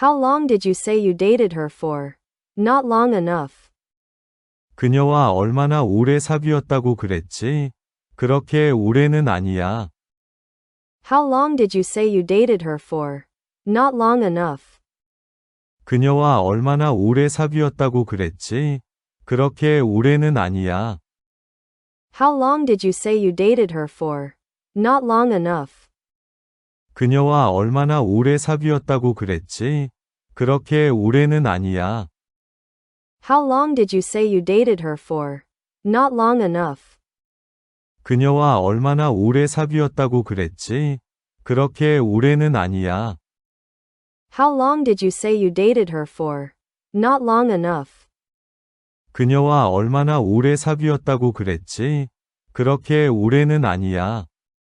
How long did you say you dated her for? Not long enough. 그녀와 얼마나 오래 사귀었다고 그랬지? 그렇게 오래는 아니야. How long did you say you dated her for? Not long enough. 그녀와 얼마나 오래 사귀었다고 그랬지? 그렇게 오래는 아니야. How long did you say you dated her for? Not long enough. 그녀와 얼마나 오래 사귀었다고 그랬지? 그렇게 오래는 아니야. How long did you say you dated her for? Not long enough. 그녀와 얼마나 오래 사귀었다고 그랬지? 그렇게 오래는 아니야. How long did you say you dated her for? Not long enough. 그녀와 얼마나 오래 사귀었다고 그랬지? 그렇게 오래는 아니야.